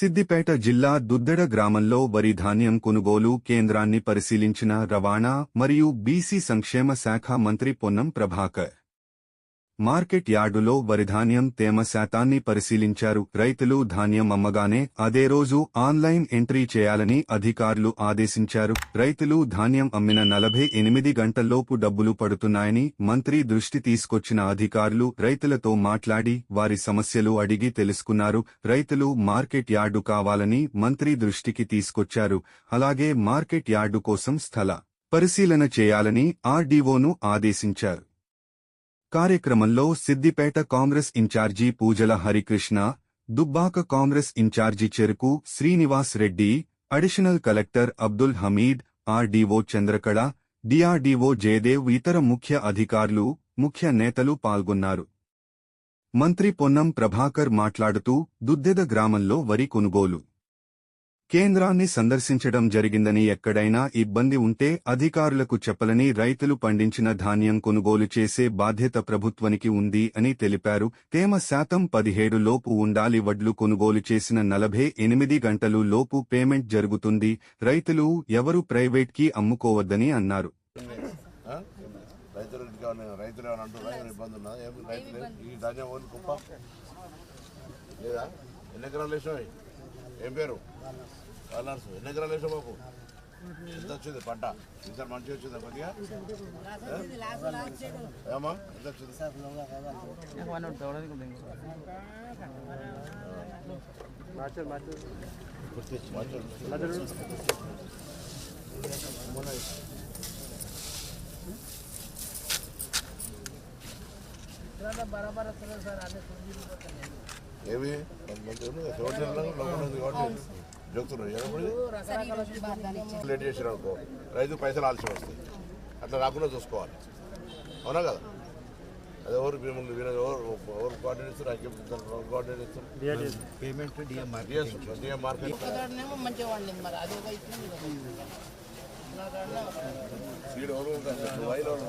సిద్దిపేట జిల్లా దుద్దెడ గ్రామంలో వరి ధాన్యం కొనుగోలు కేంద్రాన్ని పరిశీలించిన రవాణా మరియు బీసీ సంక్షేమ శాఖ మంత్రి పొన్నం ప్రభాకర్. మార్కెట్ యార్డులో వరిధాన్యం తేమ శాతాన్ని పరిశీలించారు. రైతులు ధాన్యం అమ్మగానే అదే రోజు ఆన్లైన్ ఎంట్రీ చేయాలని అధికారులు ఆదేశించారు. రైతులు ధాన్యం అమ్మిన నలభై ఎనిమిది గంటల్లోపు డబ్బులు పడుతున్నాయని మంత్రి దృష్టి తీసుకొచ్చిన అధికారులు రైతులతో మాట్లాడి వారి సమస్యలు అడిగి తెలుసుకున్నారు. రైతులు మార్కెట్ యార్డు కావాలని మంత్రి దృష్టికి తీసుకొచ్చారు. అలాగే మార్కెట్ యార్డు కోసం స్థల పరిశీలన చేయాలని ఆర్డీఓను ఆదేశించారు. కార్యక్రమంలో సిద్దిపేట కాంగ్రెస్ ఇన్ఛార్జీ పూజల Harikrishna Dubbaka Congress in charge Cheruku Srinivas Reddy additional collector Abdul Hameed RDO Chandrakala DRDO Jayadev ఇతర ముఖ్య అధికారులు ముఖ్య నేతలు పాల్గొన్నారు. మంత్రి పొన్నం ప్రభాకర్ మాట్లాడుతూ దుద్దెద గ్రామంలో వరి కొనుగోలు. కేంద్రాన్ని సందర్శించడం జరిగిందని ఎక్కడైనా ఇబ్బంది ఉంటే అధికారులకు చెప్పలని రైతులు పండించిన ధాన్యం కొనుగోలు చేసే బాధ్యత ప్రభుత్వానికి ఉంది అని తెలిపారు. తేమ శాతం పదిహేడు లోపు ఉండాలి వడ్లు కొనుగోలు చేసిన నలభై ఎనిమిది గంటలు లోపు పేమెంట్ జరుగుతుంది. రైతులు ఎవరు ప్రైవేట్కి అమ్ముకోవద్దని అన్నారు. ఏం పేరు? కాలర్స్ ఎన్ని ఎకరాలు వేసావు బాబు? ఎంత వచ్చింది పంట? ఈసారి మంచిగా వచ్చిందా కొద్దిగా? ఏమా ఎంత వచ్చింది? మంచిగా ఏమి చెప్తున్నారు. లేట్ చేసారు అనుకో. రైతు పైసలు ఆలస్యం వస్తాయి. అట్లా రాకుండా చూసుకోవాలి. అవునా కదా? అదే ఎవరు మిమ్మల్ని వీరు ఎవరు ఎవరు కోఆర్డినేట్ ఇస్తారు ఐక్యం ఎవరు కోఆర్డినేట్ ఇస్తారు? Payment DM market. సీడ్ ఎవరు ఉంటారు? వైల్ ఎవరు